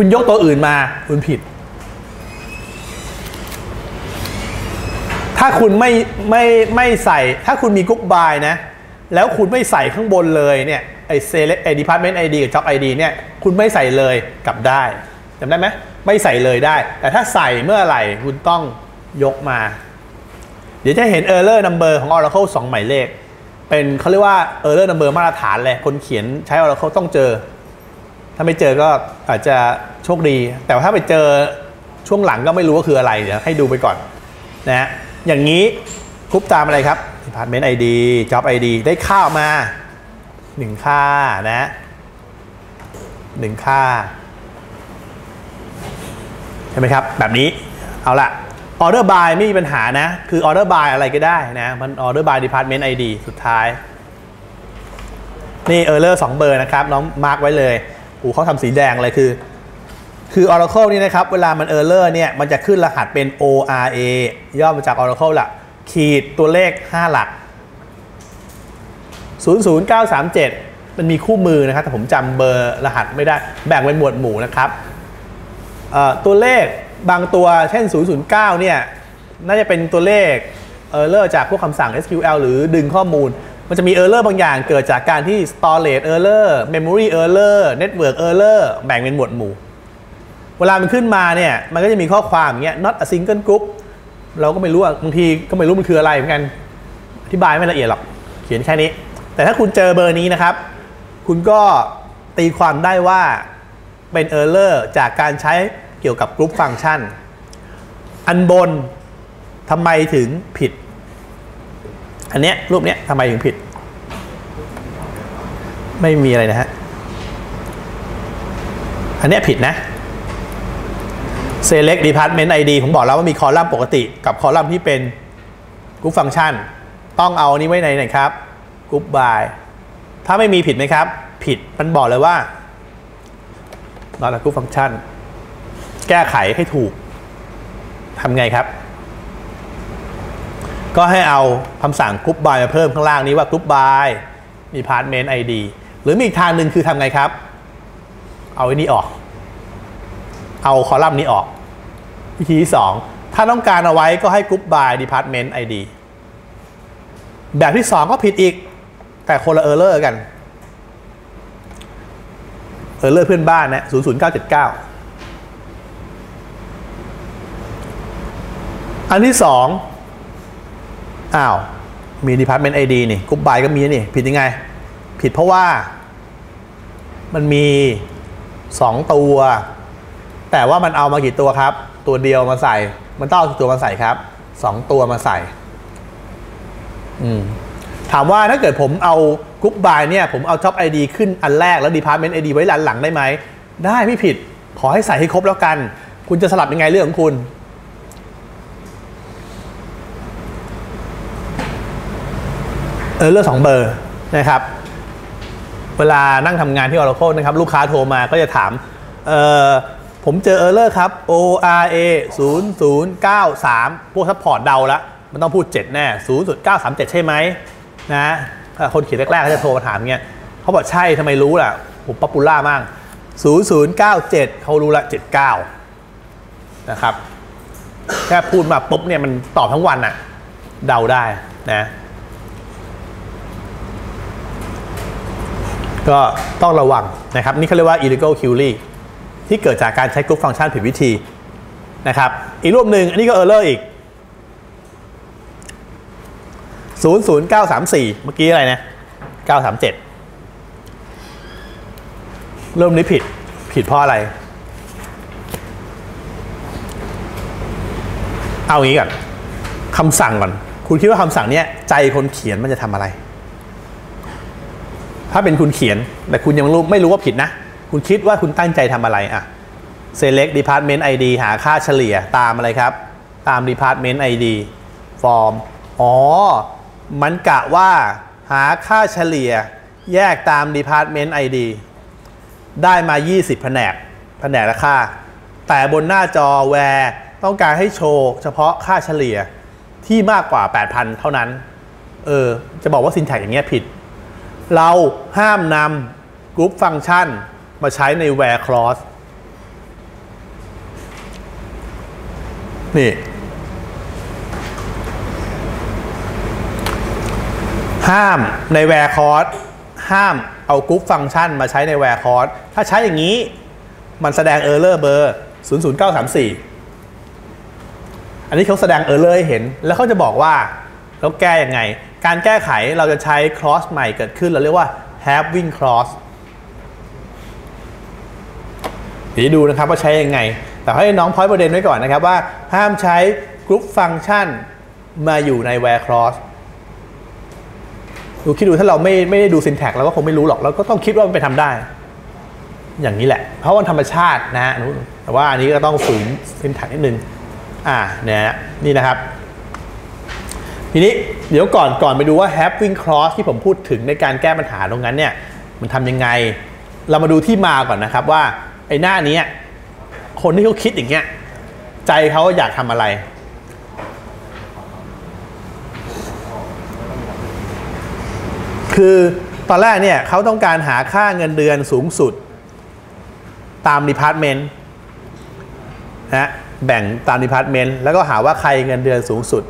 คุณยกตัวอื่นมาคุณผิด ถ้าคุณไม่ไม่ไม่ใส่ ถ้าคุณมีกรุ๊ปบายนะ แล้วคุณไม่ใส่ข้างบนเลยเนี่ยไอเซเลไอดีพาร์ตเมนต์ไอดีกับจ็อบไอดีเนี่ยคุณไม่ใส่เลยกลับได้จำได้ไหมไม่ใส่เลยได้ แต่ถ้าใส่เมื่อไหร่คุณต้องยกมา เดี๋ยวจะเห็น Error Number ของ Oracle 2 หมายเลข เป็นเขาเรียกว่า Error Number มาตรฐานเลย คนเขียนใช้ Oracle ต้องเจอ ถ้าไม่เจอก็อาจจะโชคดี แต่ถ้าไปเจอช่วงหลังก็ไม่รู้ว่าคืออะไรเดี๋ยวให้ดูไปก่อนนะฮะอย่างนี้กรุ๊ปตามอะไรครับ Department ID Job ID ได้ค่ามา 1 ค่านะหนึ่งค่าใช่ไหมครับ แบบนี้เอาละ Order by ไม่มีปัญหานะ คือ Order by อะไรก็ได้นะ มัน Order by Department ID สุดท้าย นี่ Error 2เบอร์นะครับ น้องมาร์กไว้เลย อ้เขาทำสีแดงเลยคือ คือ Oracle นี่นะครับ เวลามัน Error เนี่ย มันจะขึ้นรหัสเป็น ORA ย่อมาจาก Oracle ละขีดตัวเลข 5 หลัก 00937 มันมีคู่มือนะครับ แต่ผมจำเบอร์รหัสไม่ได้ แบ่งเป็นหมวดหมู่นะครับเอ่อตัวเลขบางตัวเช่น 009 เนี่ย น่าจะเป็นตัวเลข Error จากพวกคำสั่ง SQL หรือดึงข้อมูล มันจะมี Error บางอย่างเกิดจากการที่ Storage Error Memory Error Network Error แบ่งเป็นหมวดหมู่ เวลามันขึ้นมาเนี่ย มันก็จะมีข้อความอย่างเงี้ย not a single group เราก็ไม่รู้บางทีก็ไม่รู้มันคืออะไรเหมือนกัน อธิบายไม่ละเอียดหรอก เขียนแค่นี้ แต่ถ้าคุณเจอเบอร์นี้นะครับ คุณก็ตีความได้ว่าเป็น Error จากการใช้เกี่ยวกับกรุ๊ปฟังก์ชัน อันบนทำไมถึงผิด อันเนี้ยรูปเนี้ยทำไมถึงผิด ไม่มีอะไรนะฮะ อันเนี้ยผิดนะ select department ID ผมบอกแล้วว่ามีคอลัมน์ปกติกับคอลัมน์ที่เป็นกรุ๊ปฟังก์ชัน ต้องเอานี้ไว้ในไหนครับกรุ๊ป by ถ้าไม่มีผิดไหมครับ ผิดมันบอกเลยว่า not a group function แก้ไขให้ถูกทำไงครับ ก็ให้เอาคำสั่ง group by มาเพิ่มข้างล่างนี้ว่า group by department ID หรือมีอีกทางหนึ่งคือทำไงครับ เอาไอ้นี้ออก เอาคอลัมน์นี้ออก วิธีที่2ถ้าต้องการเอาไว้ก็ให้ group by department ID แบบที่2ก็ผิดอีก แต่คนละ error กัน error เลอร์เพื่อนบ้านนะ00979อันที่2อ้ อ้าว มี department ID นี่ group by ก็มีนี่ ผิดยังไง ผิดเพราะว่า มันมี 2 ตัว แต่ว่ามันเอามากี่ตัวครับ ตัวเดียวมาใส่ มันต้องเอาตัวมาใส่ครับ 2 ตัวมาใส่ อืมถามว่าถ้าเกิดผมเอากรุ๊ปบายเนี่ย ผมเอา Job ID ขึ้นอันแรกแล้ว Department ID ไว้หลังหลังได้ไหม ได้ไม่ผิด ขอให้ใส่ให้ครบแล้วกัน คุณจะสลับยังไงเรื่องของคุณ เออเลือกสองเบอร์นะครับ เวลานั่งทำงานที่ Oracle นะครับ ลูกค้าโทรมาก็จะถาม เออผมเจอ error ครับ ORA 0093 พวกซัพพอร์ตเดาล้วมันต้องพูด 7 แน่ 0.937 ใช่ไหมนะถ้าคนเขียนแรกๆเขาจะโทรมาถามเงี้ยเขาบอกใช่ทำไมรู้ล่ะ ผมป๊อปปูล่ามาก 0097 เขารู้ละ 79 นะครับ แค่พูดมาปุ๊บเนี่ยมันตอบทั้งวันอะเดาได้นะ ก็ต้องระวังนะครับนี่เขาเรียกว่า illegal query ที่เกิดจากการใช้กรุ๊ปฟังก์ชันผิดวิธีนะครับอีกรูปหนึ่งอันนี้ก็ error อีก 00934 เมื่อกี้อะไรนะ 937 เริ่มนี้ผิดผิดเพราะอะไร เอาอย่างนี้ก่อนคำสั่งก่อน คุณคิดว่าคำสั่งเนี้ยใจคนเขียนมันจะทำอะไร ถ้าเป็นคุณเขียน แต่คุณยังรู้ไม่รู้ว่าผิดนะ คุณคิดว่าคุณตั้งใจทำอะไรอะ select department ID หาค่าเฉลี่ยตามอะไรครับ ตาม department ID form อ๋อ มันกะว่าหาค่าเฉลี่ยแยกตาม department ID ได้มา 20 แผนก แผนกละค่า แต่บนหน้าจอแวร์ต้องการให้โชว์เฉพาะค่าเฉลี่ยที่มากกว่า 8,000 เท่านั้น เออ จะบอกว่า syntax อย่างเงี้ยผิด เราห้ามนำกรุ๊ปฟังก์ชันมาใช้ในแวร์ค clause นี่ห้ามในแวร์คอร์สห้ามเอากรุ๊ปฟังก์ชันมาใช้ในแวร์คอร์สถ้าใช้อย่างนี้มันแสดงเออร์เลอร์เบอร์00934 อันนี้เขาแสดงเออร์เลอร์ให้เห็น แล้วเขาจะบอกว่า แล้วแก้ยังไง การแก้ไขเราจะใช้ cross ใหม่เกิดขึ้น เราเรียกว่า having cross เดี๋ยวดูนะครับว่าใช้ยังไง แต่ให้น้องพอยประเด็นไว้ก่อนนะครับว่า ห้ามใช้กรุ๊ปฟังก์ชันมาอยู่ใน where cross ดูคิดดูถ้าเราไม่ไม่ได้ดู syntax เราก็คงไม่รู้หรอกเราก็ต้องคิดว่ามันไปทำได้ อย่างนี้แหละ เพราะว่าธรรมชาตินะฮะแต่ว่าอันนี้ก็ต้องฝืน syntax นิดนึง อ่าเนี่ยนี่นะครับ ทีนี้เดี๋ยวก่อนก่อนไปดูว่า having cross ที่ผมพูดถึงในการแก้ปัญหาตรงนั้นเนี่ยมันทำยังไง เรามาดูที่มาก่อนนะครับว่าไอ้หน้านี้คนที่เขาคิดอย่างเงี้ยใจเขาอยากทำอะไร คือตอนแรกเนี่ยเขาต้องการหาค่าเงินเดือนสูงสุด ตามดีพาร์ตเมนต์นะแบ่งตามดีพาร์ตเมนต์แล้วก็หาว่าใครเงินเดือนสูงสุด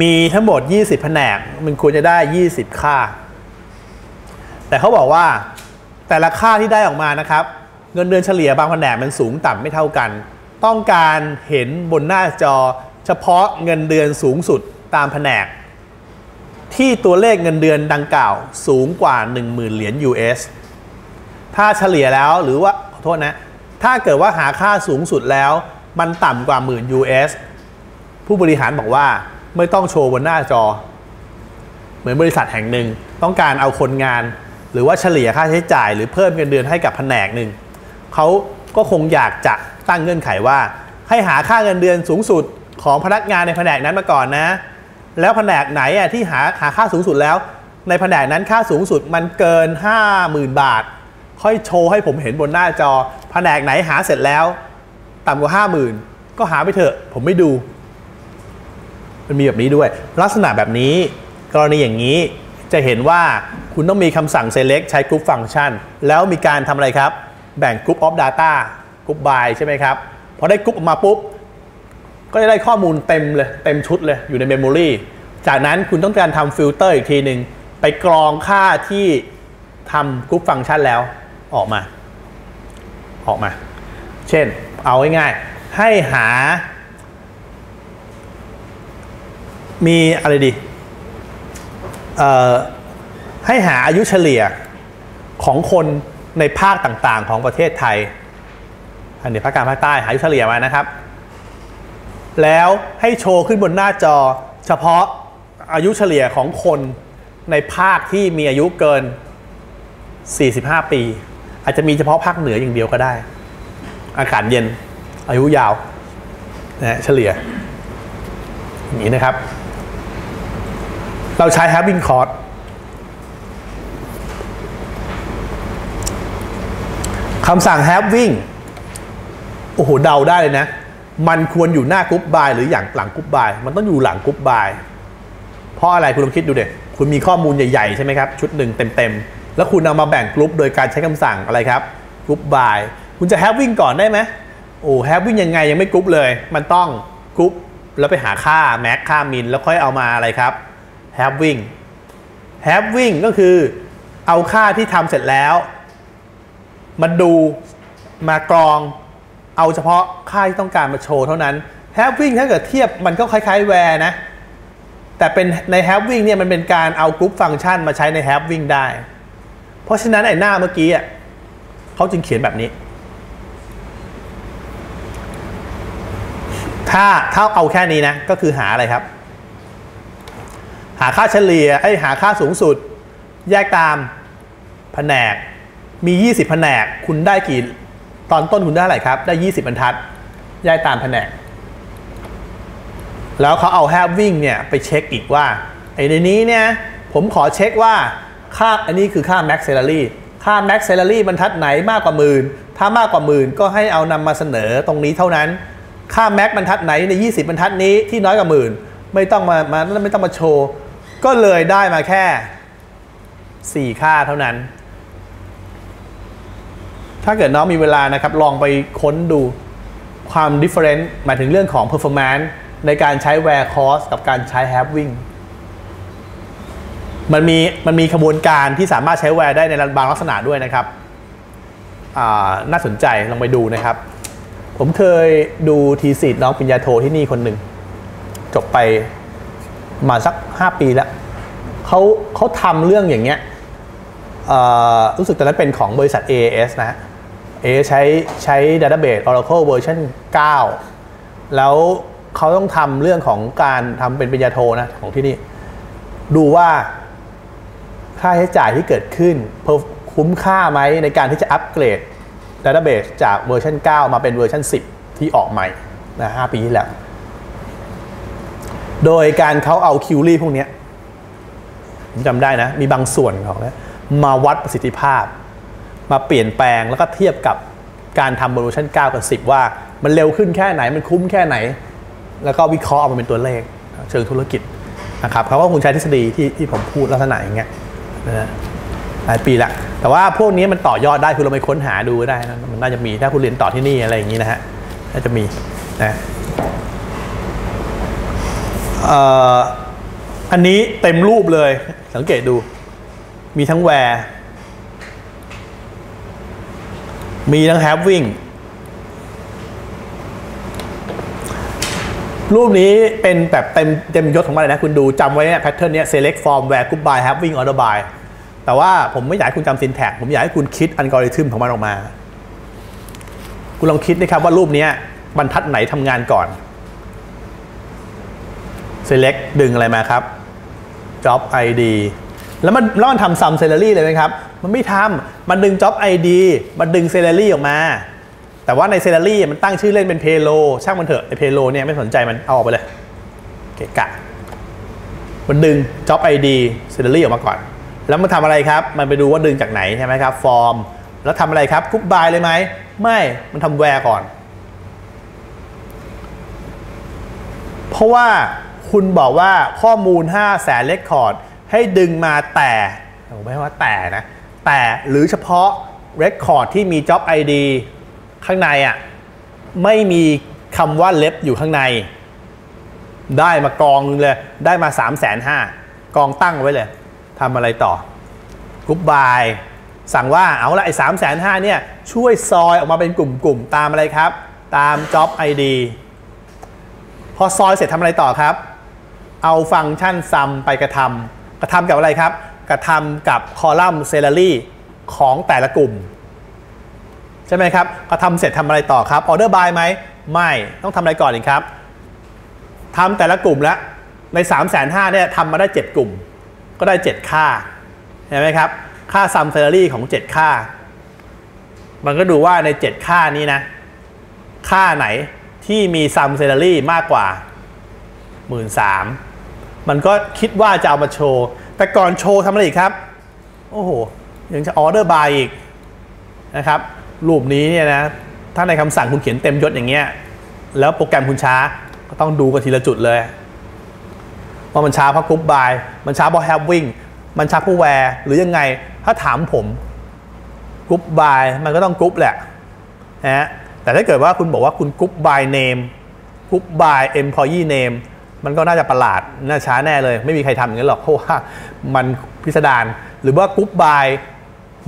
มีทั้งหมด 20 แผนก มันควรจะได้ 20 ค่า แต่เขาบอกว่าแต่ละค่าที่ได้ออกมานะครับ เงินเดือนเฉลี่ยบางแผนกมันสูงต่ำไม่เท่ากัน ต้องการเห็นบนหน้าจอ เฉพาะเงินเดือนสูงสุดตามแผนก ที่ตัวเลขเงินเดือนดังกล่าวสูงกว่า 10,000 เหรียญ US ถ้าเฉลี่ยแล้วหรือว่าขอโทษนะ ถ้าเกิดว่าหาค่าสูงสุดแล้ว มันต่ำกว่าหมื่น US ผู้บริหารบอกว่า ไม่ต้องโชว์บนหน้าจอ เหมือนบริษัทแห่งหนึ่ง ต้องการเอาคนงาน หรือว่าเฉลี่ยค่าใช้จ่าย หรือเพิ่มเงินเดือนให้กับแผนกหนึ่งเขาก็คงอยากจะตั้งเงื่อนไขว่า ให้หาค่าเงินเดือนสูงสุดของพนักงานในแผนกนั้นมาก่อนนะ แล้วแผนกไหนอะที่หาหาค่าสูงสุดแล้ว ในแผนกนั้นค่าสูงสุดมันเกิน 50,000 บาท ค่อยโชว์ให้ผมเห็นบนหน้าจอ แผนกไหนหาเสร็จแล้ว ต่ำกว่า 50,000 ก็หาไปเถอะ ผมไม่ดู มันมีแบบนี้ด้วย ลักษณะแบบนี้กรณีอย่างนี้จะเห็นว่าคุณต้องมีคำสั่ง select ใช้ group function แล้วมีการทำอะไรครับ แบ่ง group of data group by ใช่ไหมครับ พอได้ group ออกมาปุ๊บ ก็จะได้ข้อมูลเต็มเลย เต็มชุดเลย อยู่ในเมมโมรีจากนั้นคุณต้องการทำฟิลเตอร์อีกทีหนึ่งไปกรองค่าที่ทำกรุ๊ปฟังก์ชันแล้วออกมา ออกมา เช่น เอาง่ายๆให้หา มีอะไรดีให้หาอายุเฉลี่ยของคนในภาคต่างๆ ของประเทศไทย อันนี้ภาคกลางภาคใต้หาอายุเฉลี่ยมานะครับ แล้วให้โชว์ขึ้นบนหน้าจอเฉพาะอายุเฉลี่ยของคนในภาคที่มีอายุเกิน 45 ปี อาจจะมีเฉพาะภาคเหนืออย่างเดียวก็ได้ อากาศเย็นอายุยาวนะเฉลี่ยอย่างนี้นะครับ เราใช้ having cost คำสั่ง having โอ้โห เดาได้เลยนะ มันควรอยู่หน้ากรุ๊ปบายหรืออย่างหลังกรุ๊ปบายมันต้องอยู่หลังกรุ๊ปบายเพราะอะไรคุณลองคิดดูเด็กคุณมีข้อมูลใหญ่ ๆ ใช่ไหมครับ ชุดหนึ่งเต็ม ๆ แล้วคุณเอามาแบ่งกรุ๊ปโดยการใช้คำสั่งอะไรครับกรุ๊ปบายคุณจะ having ก่อนได้ไหมโอ้ having ยังไงยังไม่กรุ๊ปเลย มันต้องกรุ๊ปแล้วไปหาค่า max ค่า min แล้วค่อยเอามาอะไรครับ having having ก็คือเอาค่าที่ทำเสร็จแล้วมาดูมากรองเอาเฉพาะค่าที่ต้องการมาโชว์เท่านั้น having ถ้าเกิดเทียบมันก็คล้ายๆ where นะ แต่เป็นใน having เนี่ยมันเป็นการเอากรุ๊ปฟังก์ชันมาใช้ใน having ได้ เพราะฉะนั้นไอ้หน้าเมื่อกี้อะเขาจึงเขียนแบบนี้ ถ้าถ้าเอาแค่นี้นะ ก็คือหาอะไรครับ หาค่าเฉลี่ยไอ้หาค่าสูงสุด แยกตามแผนกมี 20 แผนก คุณได้กี่ตอนต้นคุณได้อะไรครับ ได้ 20 บรรทัดแยกตามแผนก แล้วเขาเอา having เนี่ยไปเช็คอีกว่าไอ้ในนี้เนี่ยผมขอเช็คว่าค่าอันนี้คือค่า max salary ค่า max salary บรรทัดไหนมากกว่าหมื่นถ้ามากกว่าหมื่นก็ให้เอานำมาเสนอตรงนี้เท่านั้น ค่า max บรรทัดไหนใน 20 บรรทัดนี้ที่น้อยกว่าหมื่นไม่ต้องมามาไม่ต้องมาโชว์ ก็เลยได้มาแค่ 4 ค่าเท่านั้น ถ้าเกิดน้องมีเวลานะครับ ลองไปค้นดูความ different หมายถึงเรื่องของ performance ในการใช้ where cost กับการใช้ having มันมีมันมีขบวนการที่สามารถใช้ where ได้ในบางลักษณะด้วยนะครับ น่าสนใจลองไปดูนะครับ ผมเคยดูทีสิทธ์น้องปิญญาโทที่นี่คนหนึ่ง จบไป มาสัก 5 ปีแล้วเขาเขาทำเรื่องอย่างเงี้ยรู้สึกตอนนั้นเป็นของบริษัท AAS นะ AAS ใช้ใช้ Database Oracle เวอร์ชัน9แล้วเขาต้องทำเรื่องของการทำเป็นปริญญาโทนะของที่นี่ ดูว่าค่าใช้จ่ายที่เกิดขึ้นคุ้มค่าไหมในการที่จะอัปเกรด Database จากเวอร์ชัน9 มาเป็นเวอร์ชัน10 ที่ออกใหม่นะ5ปีที่แล้ว โดยการเขาเอาคิวรี่พวกนี้ผมจำได้นะ มีบางส่วนของนะมาวัดประสิทธิภาพ มาเปลี่ยนแปลงแล้วก็เทียบกับการทำเวอร์ชัน9กับ 10 ว่ามันเร็วขึ้นแค่ไหนมันคุ้มแค่ไหน แล้วก็วิเคราะห์ออกมาเป็นตัวเลขเชิงธุรกิจนะครับเขาก็คงใช้ทฤษฎีที่ที่ผมพูดลักษณะอย่างเงี้ยนะหลายปีละแต่ว่าพวกนี้มันต่อยอดได้คือเราไปค้นหาดูได้นะมันน่าจะมีถ้าคุณเรียนต่อที่นี่อะไรอย่างนี้นะฮะน่าจะมีนะ อันนี้เต็มรูปเลย สังเกตดู มีทั้งแวร์ มีทั้ง having รูปนี้เป็นแบบเต็มเต็มยศของมันเลยนะ คุณดูจำไว้เนี่ยแพทเทิร์นเนี้ย select form where goodbye having order by แต่ว่าผมไม่อยากให้คุณจำ syntax ผมอยากให้คุณคิดอัลกอริทึมของมันออกมา คุณลองคิดนะครับว่ารูปนี้บรรทัดไหนทำงานก่อน select ดึงอะไรมาครับ job id แล้วมันแล้วมันทำ sum salary เลยไหมครับ มันไม่ทำมันดึง job id มันดึง salary ออกมา แต่ว่าใน salary มันตั้งชื่อเล่นเป็น payroll ช่างมันเถอะไอ payroll เนี่ยไม่สนใจมันเอาออกไปเลย เกะกะ มันดึง job id salary ออกมาก่อน แล้วมันทำอะไรครับ มันไปดูว่าดึงจากไหนใช่ไหมครับ form แล้วทำอะไรครับกุ๊บบายเลยไหม ไม่ มันทำ where ก่อน เพราะว่า คุณบอกว่าข้อมูล5แสนเลคคอร์ดให้ดึงมาแต่ผมไม่ว่าแต่นะ แต่หรือเฉพาะเรคคอร์ดที่มี Job ID ข้างในอะ่ะไม่มีคำว่าเล็บอยู่ข้างใน ได้มากองนึงเลย ได้มา 3 5 0 0 0 0กองตั้งไว้เลยทำอะไรต่อกรุ๊ปบายสั่งว่าเอาละไอ้สามแสนห้าเนี่ยช่วยซอยออกมาเป็นกลุ่มๆ ตามอะไรครับ ตาม Job ID พอซอยเสร็จทำอะไรต่อครับ เอาฟังก์ชัน sum ไปกระทำกระทำกับอะไรครับ กระทำกับคอลัมน์ salary ของแต่ละกลุ่ม ใช่ไหมครับกระทำเสร็จทำอะไรต่อครับ order by ไหมไม่ต้องทำอะไรก่อนอีกครับทำแต่ละกลุ่มแล้วใน3 5 0 0 0เนี่ยทำมาได้ 7 กลุ่ม ก็ได้ 7 ค่าเห็นไหมครับ ค่า sum salary ของ 7 ค่า มันก็ดูว่าใน 7 ค่านี้นะ ค่าไหนที่มี sum salary มากกว่า 1 3ื่น มันก็คิดว่าจะเอามาโชว์ แต่ก่อนโชว์ทำอะไรอีกครับ โอ้โห ยังจะออเดอร์บายอีกนะครับ รูปนี้เนี่ยนะ ถ้าในคำสั่งคุณเขียนเต็มยศอย่างเงี้ย แล้วโปรแกรมคุณช้า ก็ต้องดูกันทีละจุดเลยว่ามันช้าเพราะกรุ๊ปบาย มันช้าเพราะแฮปวิ่ง มันช้าเพราะแวร์หรือยังไง ถ้าถามผมกรุ๊ปบายมันก็ต้องกรุ๊ปแหละนะฮะแต่ถ้าเกิดว่าคุณบอกว่าคุณกรุ๊ปบายเนมกรุ๊ปบายเอ็มพอยี่เนม มันก็น่าจะประหลาด น่าช้าแน่เลย ไม่มีใครทำอย่างนั้นหรอก เพราะว่ามันพิสดาร หรือว่ากรุ๊ปบาย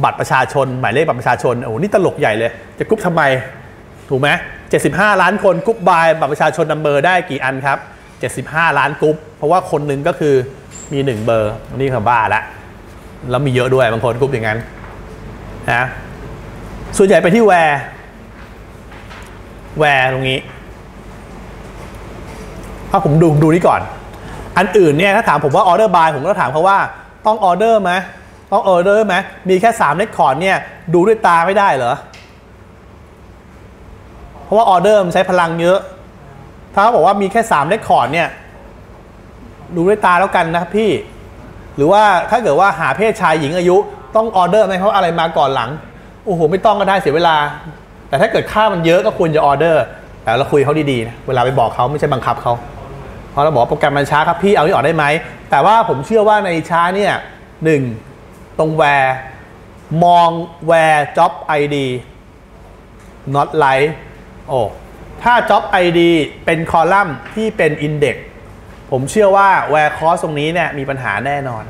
บัตรประชาชน หมายเลขบัตรประชาชน โอ้โห นี่ตลกใหญ่เลย จะกรุ๊ปทำไม ถูกไหม75 ล้านคนกรุ๊ปบายบัตรประชาชนนัมเบอร์ได้กี่อันครับ 75 ล้านกรุ๊ป เพราะว่าคนหนึ่งก็คือมี 1 เบอร์ นี่คือบ้าละ แล้วมีเยอะด้วยบางคนกรุ๊ปอย่างนั้นนะ ส่วนใหญ่ไปที่แวร์ แวร์ตรงนี้ ถ้าผมดูดูนี่ก่อน อันอื่นเนี่ยถ้าถามผมว่าออเดอร์บายผมก็ถามเขาว่าต้องออเดอร์ไหมต้องออเดอร์ไหมมีแค่3เลคคอร์ดเนี่ยดูด้วยตาไม่ได้เหรอ เพราะว่าออเดอร์มันใช้พลังเยอะ ถ้าเขาบอกว่ามีแค่3เลคคอร์ดเนี่ยดูด้วยตาแล้วกันนะครับพี่ หรือว่าถ้าเกิดว่าหาเพศชายหญิงอายุ ต้องออเดอร์ไหมเพราะอะไรมาก่อนหลังโอ้โหไม่ต้องก็ได้เสียเวลา แต่ถ้าเกิดค่ามันเยอะก็ควรจะออเดอร์ แต่เราคุยเขาดีๆนะเวลาไปบอกเขาไม่ใช่บังคับเขา เพราะเราบอกโปรแกรมมันช้าครับพี่เอาที่ออกได้ไหม แต่ว่าผมเชื่อว่าในช้าเนี่ยหนึ่งตรงแวร์มองแวร์ job id not like โอ้ถ้า job ID เป็นคอลัมน์ที่เป็น index ผมเชื่อว่า where cost ตรงนี้เนี่ยมีปัญหาแน่นอน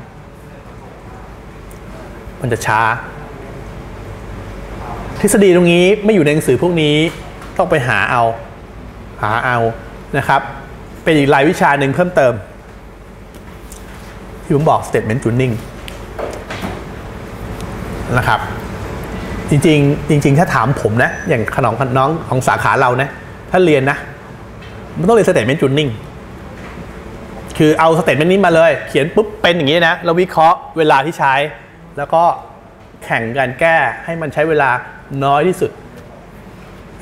มันจะช้า ทฤษฎีตรงนี้ไม่อยู่ในหนังสือพวกนี้ต้องไปหาเอา หาเอานะครับ เป็นอีกรายวิชาหนึ่งเพิ่มเติม ที่ผมบอก statement tuning นะครับ จริงๆ จริง ๆ ถ้าถามผมนะ อย่างขนมน้องของสาขาเรานะ ถ้าเรียนนะ มันต้องเรียน statement tuning คือเอา statement นี้มาเลย เขียนปุ๊บเป็นอย่างนี้นะ แล้ววิเคราะห์เวลาที่ใช้ แล้วก็แข่งกันแก้ให้มันใช้เวลาน้อยที่สุด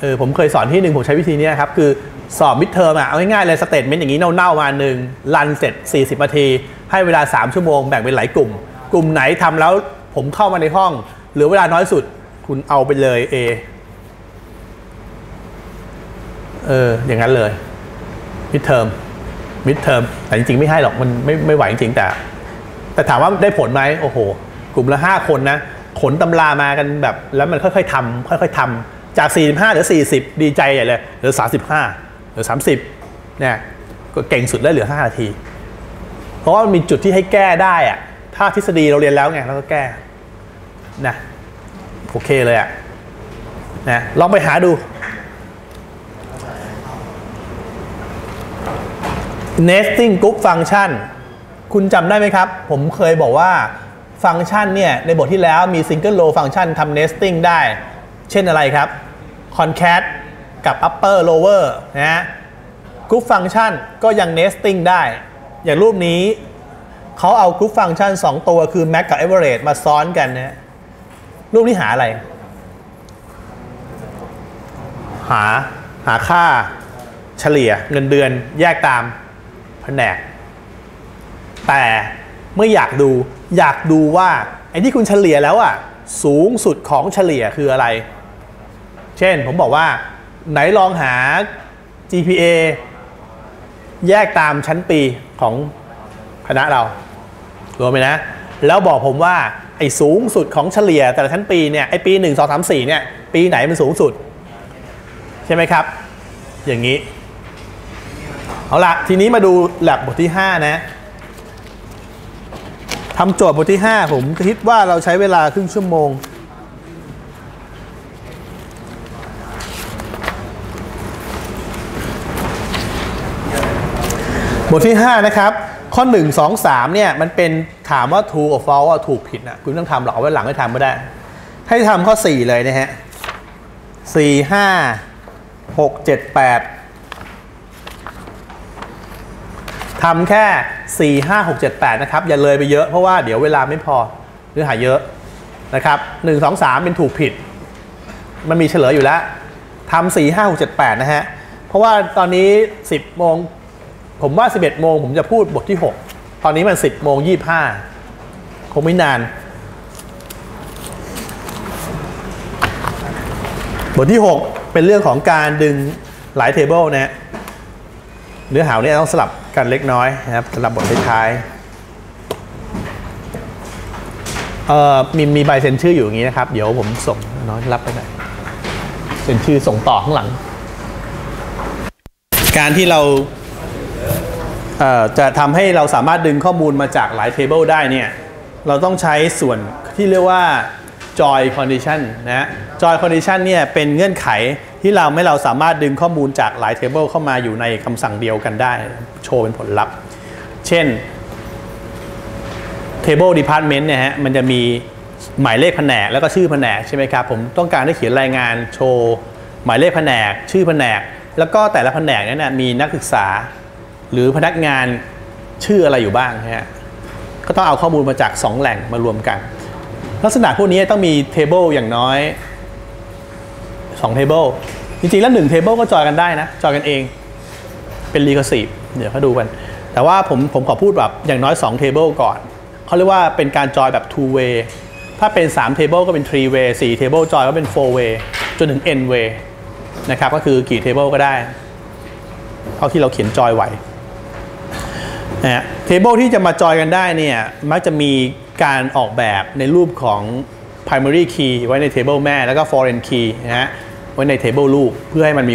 เออผมเคยสอนที่หนึ่งผมใช้วิธีนี้ครับ คือ สอบมิดเทอมอะเอาง่ายๆเลยสเตทเมนต์อย่างนี้เน่าๆมาหนึ่งรันเสร็จ 40นาที ให้เวลา 3 ชั่วโมงแบ่งเป็นหลายกลุ่ม กลุ่มไหนทำแล้วผมเข้ามาในห้องหลือเวลาน้อยสุดคุณเอาไปเลย A เอออย่างนั้นเลยมิดเทอมมิดเทอมแต่จริงๆ ไม่ให้หรอกมันไม่ไม่ไหวจริงๆแต่ แต่ถามว่าได้ผลไหมโอ้โห กลุ่มละ 5 คนนะ ขนตำรามากันแบบ แล้วมันค่อยๆทำค่อยๆทำจาก 45หรือ 40 ดีใจใหญ่เลยเหลือ35 หลือ 30เนี่ยก็เก่งสุดแล้เหลือ 5 นาที เพราะว่ามันมีจุดที่ให้แก้ได้อะถ้าทฤษฎีเราเรียนแล้วไงเราก็แก้นะโอเคเลยอะนะลองไปหาดู nesting group function คุณจำได้ไหมครับ ผมเคยบอกว่าฟังก์ชันเนี่ย ในบทที่แล้วมี single row function ทำ nesting ได้ เช่นอะไรครับ concat กับ upper lower นะฮะ group function ก็ยัง nesting ได้ อย่างรูปนี้เขาเอา group function 2ตัวคือ max กับ average มาซ้อนกันนะฮะรูปนี้หาอะไร หาหาค่าเฉลี่ยเงินเดือนแยกตามแผนก แต่เมื่ออยากดูอยากดูว่า ไอ้ที่คุณเฉลี่ยแล้วอะสูงสุดของเฉลี่ยคืออะไร เช่นผมบอกว่า ไหนลองหา GPA แยกตามชั้นปีของคณะเรารวมไปนะ แล้วบอกผมว่าไอ้สูงสุดของเฉลี่ยแต่ละชั้นปีเนี่ยไอ้ปี1 2 3 4เนี่ยปีไหนมันสูงสุด ใช่ไหมครับ อย่างนี้ เอาละทีนี้มาดูแลบบทที่ 5 นะทำโจทย์บทที่ 5 ผมคิดว่าเราใช้เวลาครึ่งชั่วโมง บทที่ 5 นะครับ ข้อ 1 2 3เนี่ยมันเป็นถามว่า true or false ว่าถูกผิดนะคุณต้องทำหรอกเอาไว้หลังให้ทำไม่ได้ ให้ทำข้อ 4 เลยนะฮะ4 5 6 7 8ทำแค่ 4 5 6 7 8 นะครับ อย่าเลยไปเยอะเพราะว่าเดี๋ยวเวลาไม่พอเนื้อหาเยอะนะครับ 1 2 3 เป็นถูกผิด มันมีเฉลยอยู่แล้วทำ4 5 6 7 8 นะฮะ เพราะว่าตอนนี้ 10โมง ผมว่า 11 โมงผมจะพูดบทที่ 6 ตอนนี้มัน 10 โมง 25 คงไม่นาน บทที่ 6 เป็นเรื่องของการดึงหลายเทเบิลนะ เนื้อหาเนี่ยต้องสลับกันเล็กน้อยนะครับสำหรับบทท้ายเอ่อมีมีใบเซ็นชื่ออยู่อย่างนี้นะครับ เดี๋ยวผมส่งน้อยรับไปหน่อยเซ็นชื่อส่งต่อข้างหลัง การที่เรา จะทำให้เราสามารถดึงข้อมูลมาจากหลายเทเบิลได้เนี่ยเราต้องใช้ส่วนที่เรียกว่า joy condition นะ joy condition เนี่ยเป็นเงื่อนไขที่เราไม่เราสามารถดึงข้อมูลจากหลายเทเบิลเข้ามาอยู่ในคำสั่งเดียวกันได้ โชว์เป็นผลลัพธ์ เช่น table department เนี่ยฮะมันจะมีหมายเลขแผนกแล้วก็ชื่อแผนกใช่ไหมครับ ผมต้องการให้เขียนรายงานโชว์ หมายเลขแผนก ชื่อแผนก แล้วก็แต่ละแผนกนั้นนะมีนักศึกษา หรือพนักงานชื่ออะไรอยู่บ้างฮะก็ต้องเอาข้อมูลมาจาก 2 แหล่งมารวมกัน ลักษณะพวกนี้ต้องมีเทเบิลอย่างน้อย2เทเบิลจริงๆ แล้ว1เทเบิลก็จอยกันได้นะ จอยกันเอง เป็น recursive เดี๋ยวเขาดูกัน แต่ว่าผมผมขอพูดแบบอย่างน้อย2 table ก่อน เขาเรียกว่าเป็นการจอยแบบ two way ถ้าเป็น3 table ก็เป็น three way 4 table จอยก็เป็น four way จนถึง n way นะครับ ก็คือกี่ table ก็ได้ เท่าที่เราเขียนจอยไหว นะเทเบิลที่จะมาจอยกันได้เนี่ยมักจะมีการออกแบบในรูปของ primary key ไว้ในเทเบิลแม่แล้วก็ foreign key นะฮะไว้ในเทเบิลลูกเพื่อให้มันมี